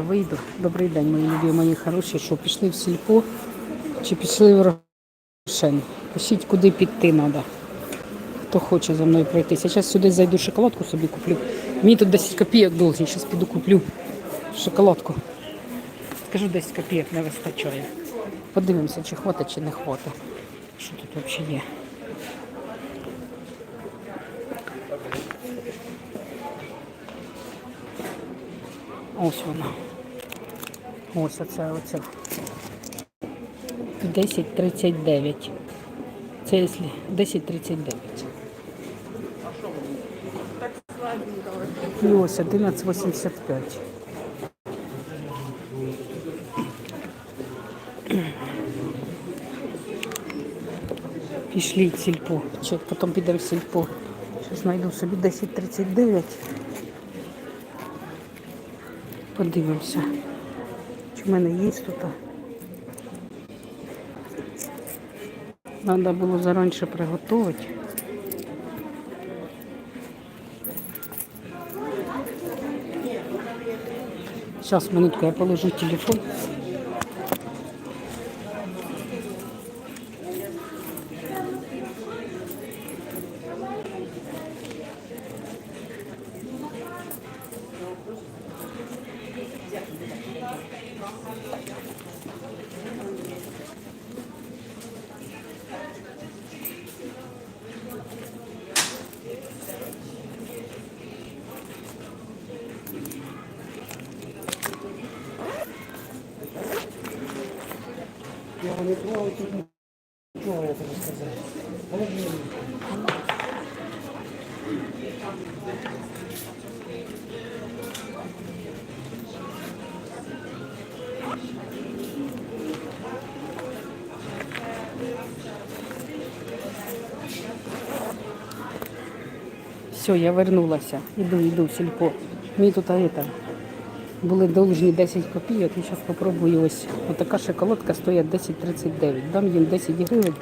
я вийду. Добрий день, мої любі, мої хороші. Що пішли в сільпо чи пішли в Рошен? Пишіть, куди піти треба. Хто хоче за мною пройтися. Зараз сюди зайду шоколадку собі куплю. Мені тут 10 копійок должні. Зараз піду куплю шоколадку. Скажу, 10 копійок не вистачає. Подивимося, чи хватить, чи не хватить. Що тут взагалі є. Ось вона. Ось оце, оце. 10.39. Це якщо 10.39. І ось 11.85. Пішли в сільпо. Чи потім підемо в сільпо. Зараз знайду собі 10.39. Подивимося. Чи в мене є тут? Треба було зараніше приготувати. Зараз, минутку, я положу телефон. Не тут нічого, я тобі сказав. Все, я вернулася. Іду, іду в сільпо. Мені тут это, були должні 10 копійок. І зараз спробую ось. Отака шоколадка стоїть 10,39. Дам їм 10 гривень,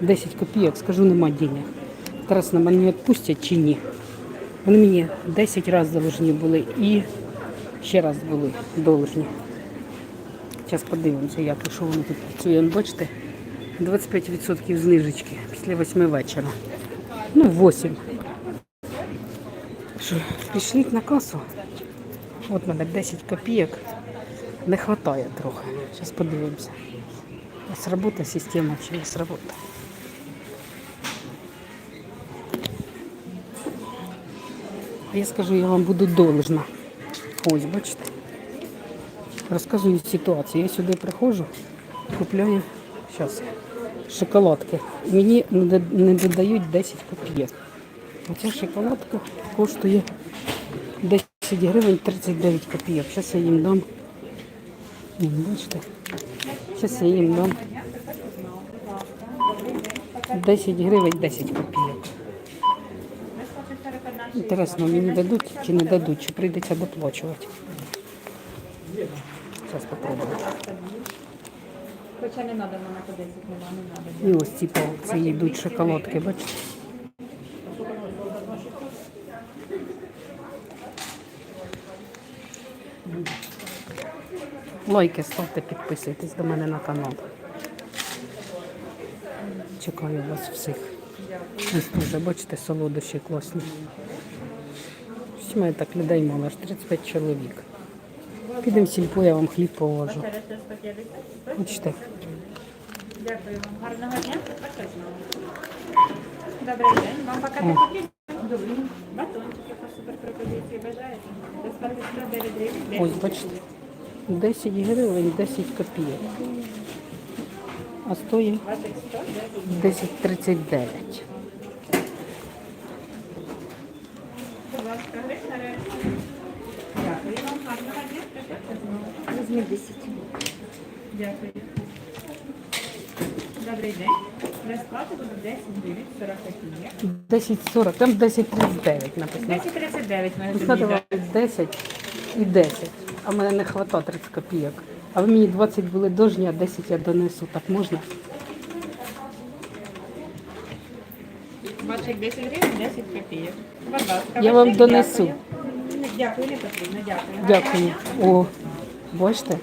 10 копійок, скажу, нема денег. Інтересно, мене відпустять чи ні. Вони мені 10 разів должні були і ще раз були должні. Зараз подивимося, як і що вони тут працює. Бачите, 25% знижечки після 8 вечора. Ну, 8. Що, пішли на касу. От мене 10 копійок. Не вистачає трохи. Зараз подивимося. Сработа система чи не сработа. Я скажу, я вам буду должна. Ось, бачите. Розказую ситуацію. Я сюди приходжу, купляю зараз шоколадки. Мені не додають 10 копійок. Оця шоколадка коштує 10 гривень 39 копійок. Зараз я їм дам. Бачите? Зараз я їм дам 10 гривень 10 копійок. Інтересно, мені дадуть чи не дадуть, чи прийдеться доплачувати. Зараз спробую. Хоча не треба, мама по 10 нема, не треба. І ось ці по акції йдуть шоколадки, бачите? Лайки ставте, підписуйтесь до мене на канал. Чекаю вас всіх. Ось дуже, бачите, солодощі класні. Всі мене так людей мало, аж 35 чоловік. Підемо сільпо, я вам хліб положу. Через. Бачите? Дякую вам. Гарного дня. Добрий день. Вам поки такі Добрий. Батончики по суперпропозиції бажаєте? Безплатно 109 гривень. Ось, бачите, 10 гривень, 10 копійок. А стоїть 10,39. будь ласка, гривня. Дякую вам. Гарного дня. Візьми 10. Дякую. Добрий день. Розплата буде 10 гривень, 40 копійок. 10,40, там 10,39 написано. 10,39 ми Написати вам 10 і 10, а мене не вистачає 30 копійок. А ви мені 20 були дожні, а 10 я донесу. Так можна? Бачить 10 гривень, 10 копійок. Будь ласка. Я вам донесу. Дякую. Не- потрібно, дякую. Дякую. О, Бачите?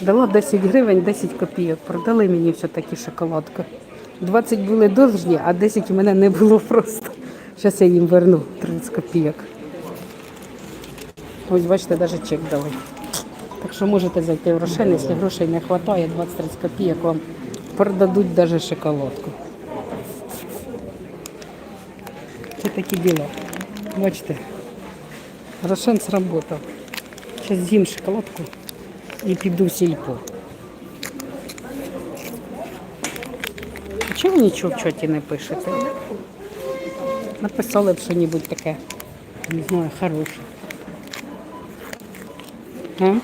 Дала 10 гривень, 10 копійок. Продали мені все-таки шоколадку. 20 були довжні, а 10 у мене не було просто. Зараз я їм верну 30 копійок. Ось бачите, навіть чек дали. Так що можете зайти в Рошен, якщо грошей не вистачає, 20-30 копійок вам продадуть навіть шоколадку. Це такі діла. Бачите, Рошен сработав. Зараз з'їм шоколадку і піду сільпо. Чого нічого в чоті не пишете? Написали б щось таке, не знаю, хороше. Як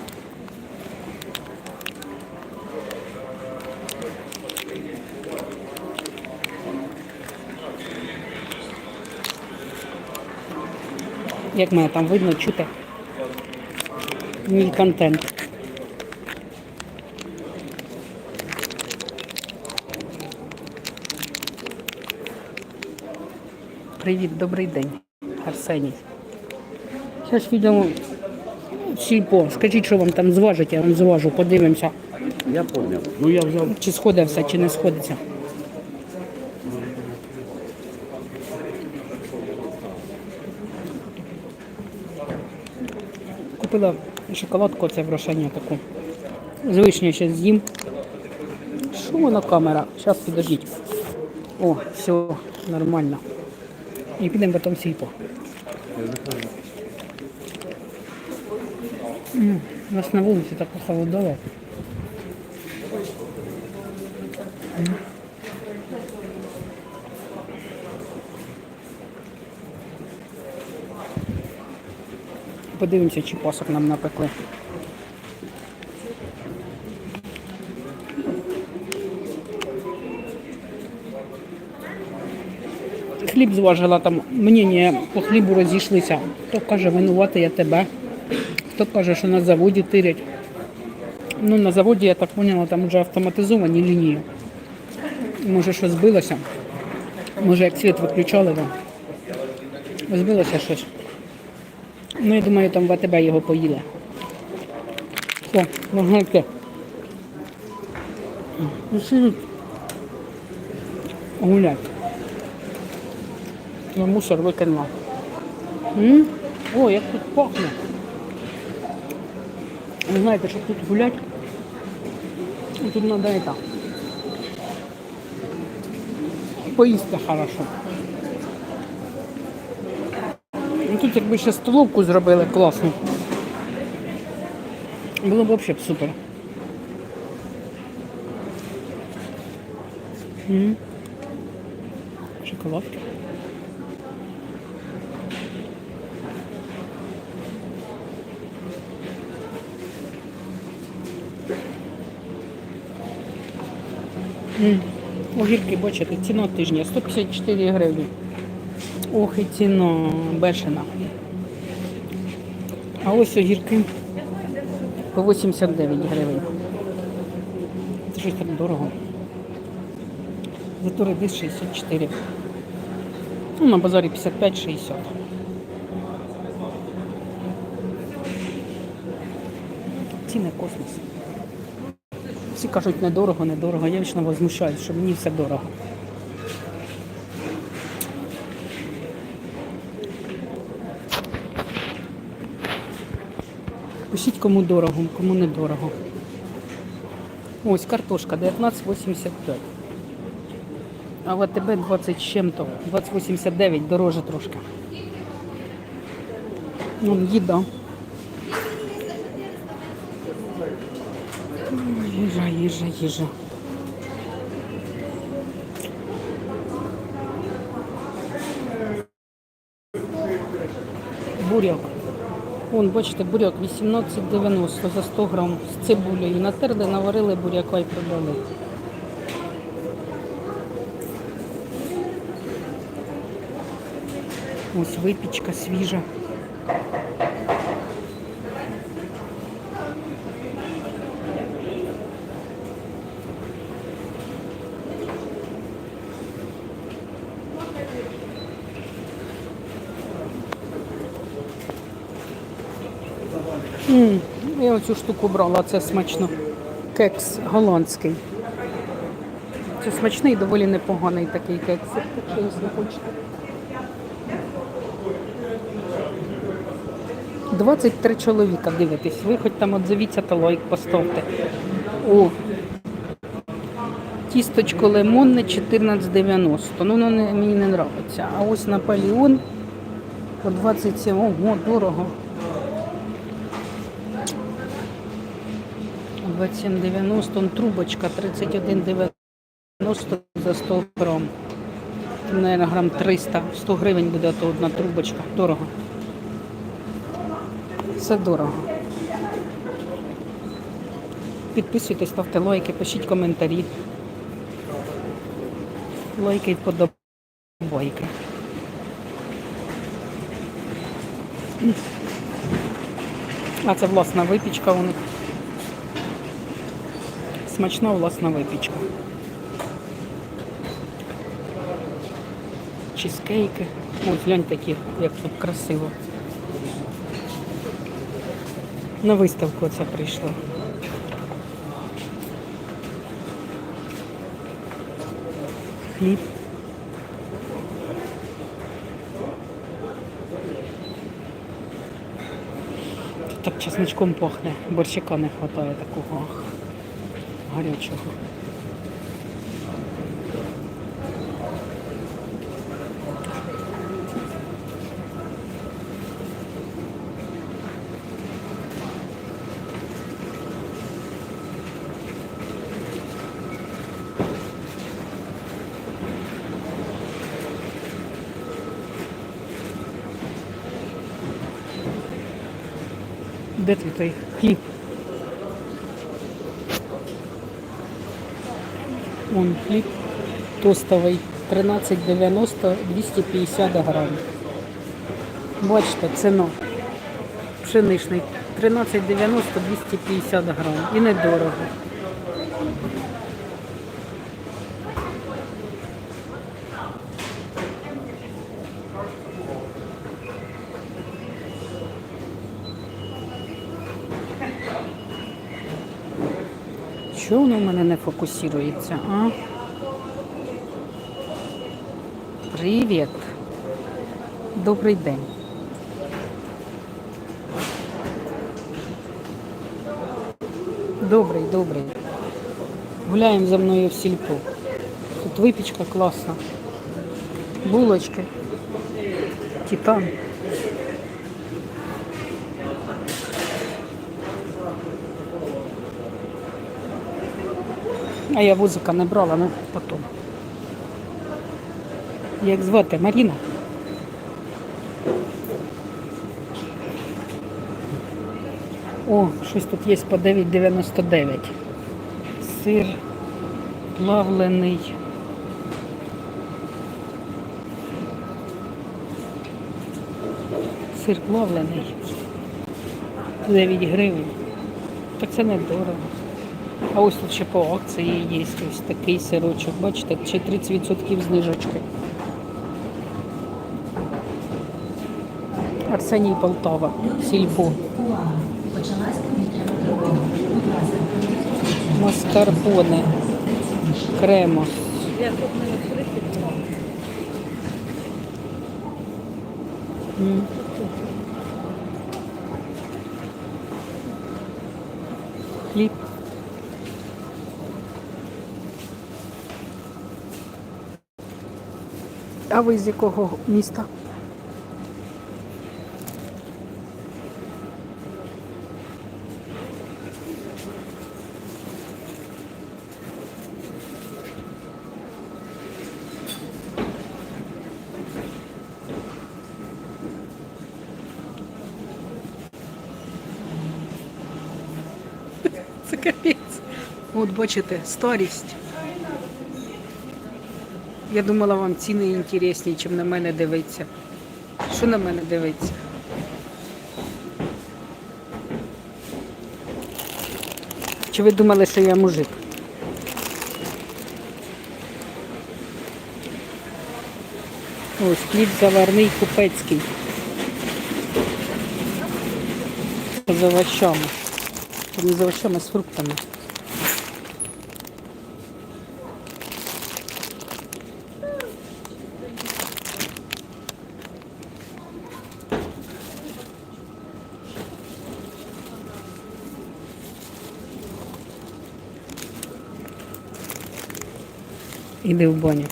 мене там видно, чути? Мій контент. Привіт, добрий день, Арсеній. Зараз підемо в сільпо. Скажіть, що вам там зважить, я вам зважу, подивимося, Я понял. Ну я взял. чи сходиться, чи не сходиться. Купила шоколадку, це в Рошені таку. З ще з'їм. Що вона камера? Зараз підождіть. О, все, нормально. І підемо потім в сільпо. М, У нас на вулиці так похолодало. Подивимося, чи пасок нам напекли. Хліб зважила там, мнення по хлібу розійшлися. Хто каже, винувати я тебе, хто каже, що на заводі тирять. Ну, на заводі, я так поняла, там вже автоматизовані лінії. Може, що збилося. Може, як світ виключали там. Збилося щось. Ну, я думаю, там в АТБ його поїли. Все, йти. Пішли гулять. Я мусор викинула. О, як тут пахне. Ви знаєте, щоб тут гулять, тут треба это. Поїсти хорошо. Ну, тут якби ще столовку зробили класно. Було б взагалі супер. Шоколадки. Огірки, бачите, ціна тижня 154 гривні. Ох, і ціна бешена. А ось огірки по 89 гривень. Це щось так дорого. Зато редис 64. Ну, на базарі 55-60. Ціни космос. Всі кажуть недорого, недорого. Я вічно возмущаюсь, що мені все дорого. Пишіть кому дорого, кому недорого. Ось картошка 19,85. А в АТБ 20 з чим-то. 20,89 дороже трошки. Ну, їда. Їжа, їжа. Буряк. Вон, бачите, буряк 18,90 за 100 грам з цибулею. Натерли, наварили буряка і продали. Ось випічка свіжа. М, Я оцю штуку брала, це смачно. Кекс голландський. Це смачний, доволі непоганий такий кекс. Якщо не хочете. 23 чоловіка дивитесь. Ви хоч там отзовіться та лайк поставте. О, тісточко лимонне 14,90. Ну, не, мені не подобається. А ось Наполеон по 27. Ого, дорого. 27,90. Он трубочка 31,90 за 100 грам. Наверное, грам 300. 100 гривень буде то одна трубочка. Дорого. Все дорого. Підписуйтесь, ставте лайки, пишіть коментарі. Лайки і подобайки. А це власна випічка у них. Смачна власна випічка. Чизкейки. Ось глянь такі, як тут красиво. На виставку це прийшла. Хліб. Так чесночком пахне. Борщика не вистачає такого гарячого. Де твій той хліб? Вон хліб тостовий 13,90 250 грамів. Бачите, ціна. Пшеничний 13,90 250 грамів. І недорого. Чого фокусується, а? Привіт. Добрий день. Добрий, добрий. Гуляємо за мною в сільпо. Тут випічка класна. Булочки. Титан. А я вузика не брала, ну потім. Як звати? Маріна? О, щось тут є по 9,99. Сир плавлений. Сир плавлений. 9 гривень. Так це недорого. А ось тут ще по акції є ось такий сирочок. Бачите, ще 30% знижечки. Арсеній Полтава, сільпо. Маскарпоне, кремос. М. ви з якого міста? Це капець. От бачите, старість. Я думала, вам ціни інтересні, чим на мене дивиться. Що на мене дивиться? Чи ви думали, що я мужик? Ось хліб заварний купецький. З овочами. Там з овочами, з фруктами. Іди в баню.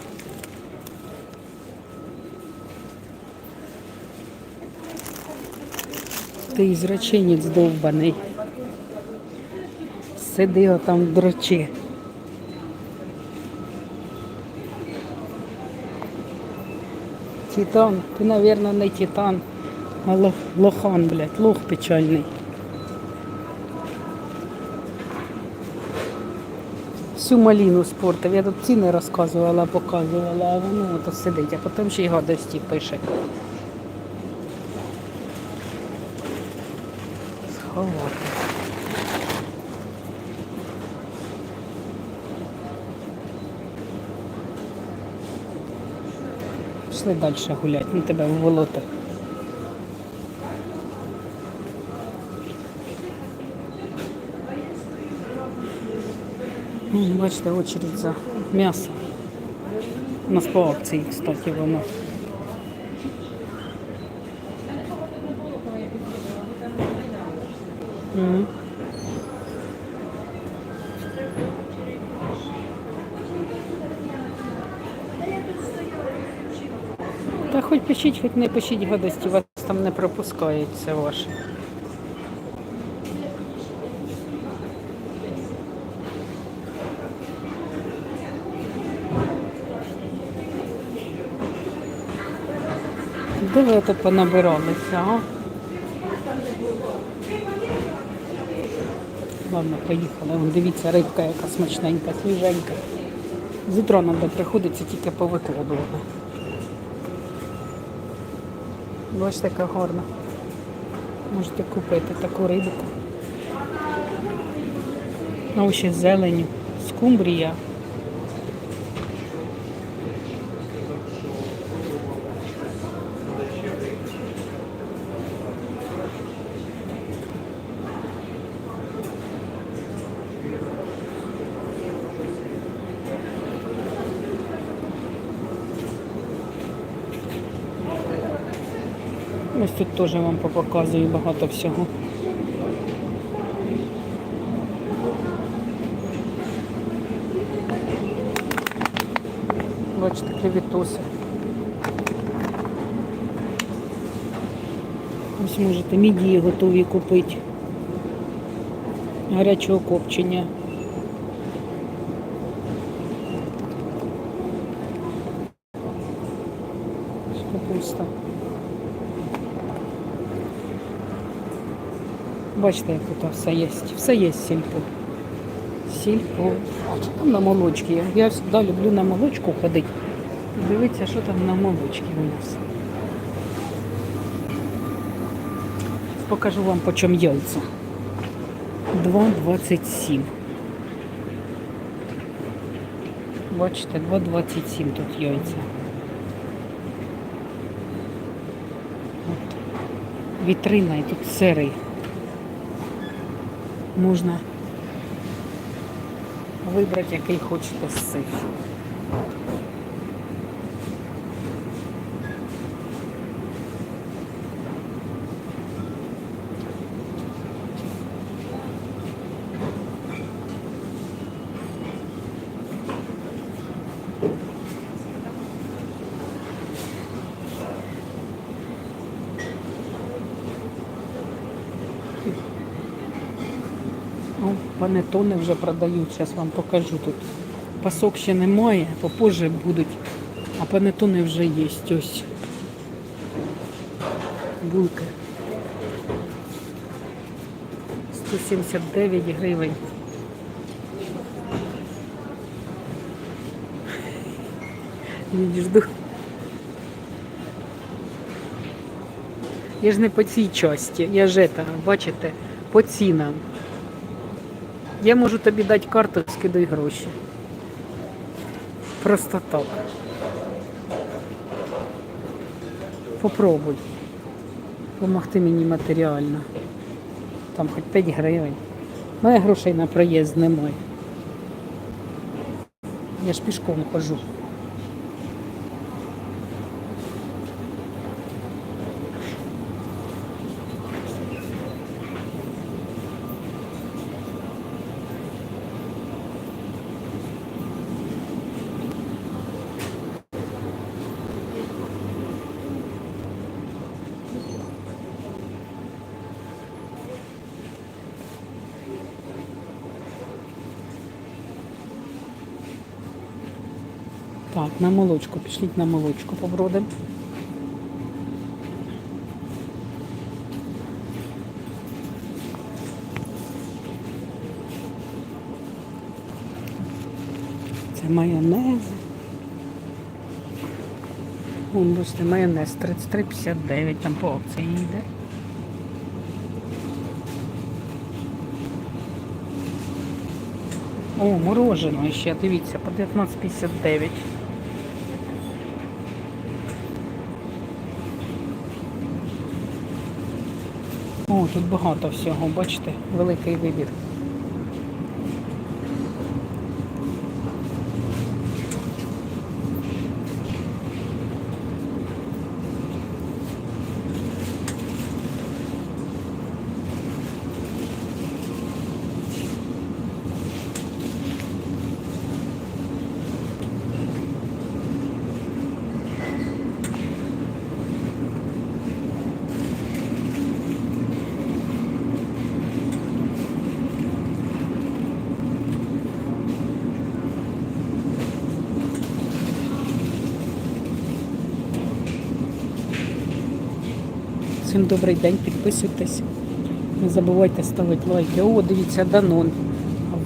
Ти зраченець довбаний. Сиди отам дрочи. Титан, ти, мабуть, не титан, а лох, лохан, блядь, лох печальний. Всю маліну спортив. Я тут ціни розказувала, показувала, а воно ото сидить, а потім ще й гадості пише. Сховати. Пішли далі гуляти, ну тебе в болото. Бачите, очередь за м'ясо. У нас по акції, кстати, воно. Та хоч пишіть, хоч не пишіть гадості, вас там не пропускають, це ваше. Де ви тут понабиралися, а? Ладно, поїхали. Вон, дивіться, рибка яка смачненька, свіженька. З утра нам приходиться тільки повикладувати. Бачите, яка гарна. Можете купити таку рибку. Ось ще з зеленю, скумбрія. Ось тут теж вам показую багато всього. Бачите, кривітоси. Ось можете мідії готові купити. Гарячого копчення. Капуста. Бачите, як тут все є. Все є сільпо. Сільпо. Що там на молочці? Я- завжди люблю на молочку ходити. І дивитися, що там на молочці у нас. Покажу вам по чому яйця. 2,27. Бачите, 2,27 тут яйця. Вітрина і тут сирий. Можна вибрати, який хочете з цих. О, панетони вже продають, зараз вам покажу тут. Пасок ще немає, попозже будуть, а панетони вже є. Ось. Булки. 179 гривень. Я жду. Я ж не по цій часті, я ж это, бачите, по цінам. Я можу тобі дати карту, скидай гроші. Просто так. Попробуй. Помогти мені матеріально. Там хоч 5 гривень. У мене грошей на проїзд немає. Я ж пішком хожу. Так, на молочку. Пішліть на молочку побродимо. Це майонез. Вон, бачите, майонез 33,59, там по опції йде. О, мороженое ще, дивіться, по 19,59. Тут багато всього, бачите, великий вибір. Всім добрий день, підписуйтесь. Не забувайте ставити лайки. О, дивіться, Данон.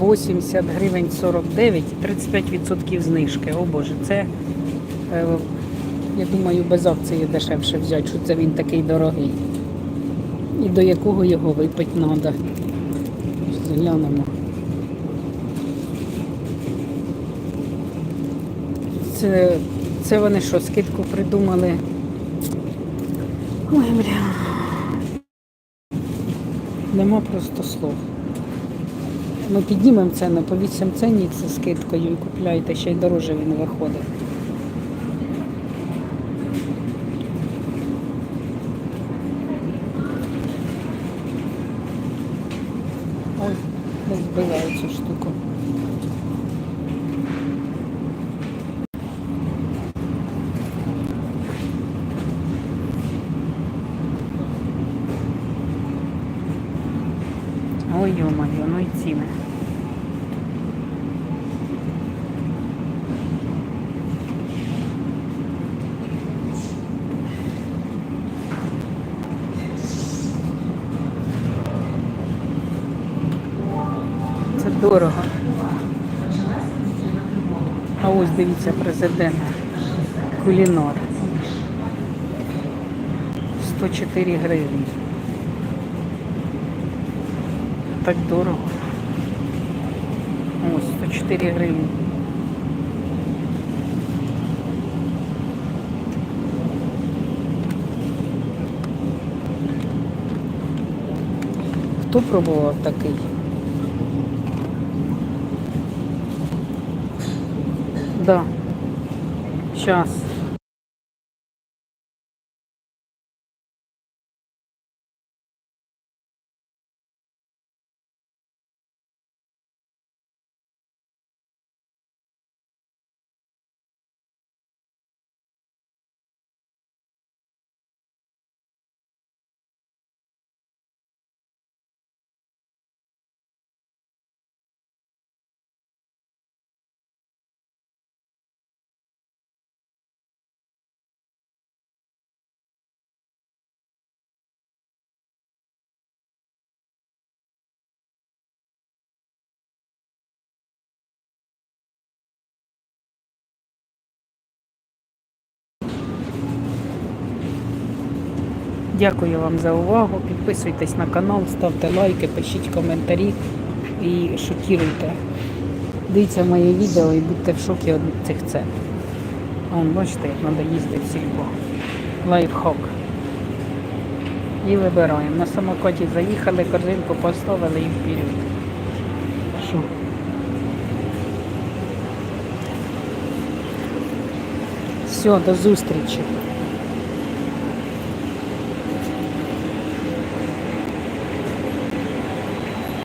80 гривень 49, 35% знижки. О Боже, це, е, я думаю, без акції дешевше взяти, що це він такий дорогий. І до якого його випити треба. Глянемо. Це, це вони що, скидку придумали? Ой, бля. Нема просто слов. Ми піднімемо ціну повісимо 8 ценні це скидкою і купляйте, ще й дороже він виходить. Ой, не збиваю цю штуку. Ой, ё-моё, ну і ціни. Це дорого. А ось дивіться президент. Кулінар. 104 гривні. Так дорого. Ось 104 гривні. Хто пробував такий? Да. Сейчас. Дякую вам за увагу. Підписуйтесь на канал, ставте лайки, пишіть коментарі і шокіруйте. Дивіться моє відео і будьте в шокі від цих цен. Вон, бачите, як треба їздити в сільпо. Лайфхак. І вибираємо. На самокоті заїхали, корзинку поставили і вперед. бачу. Все, до зустрічі.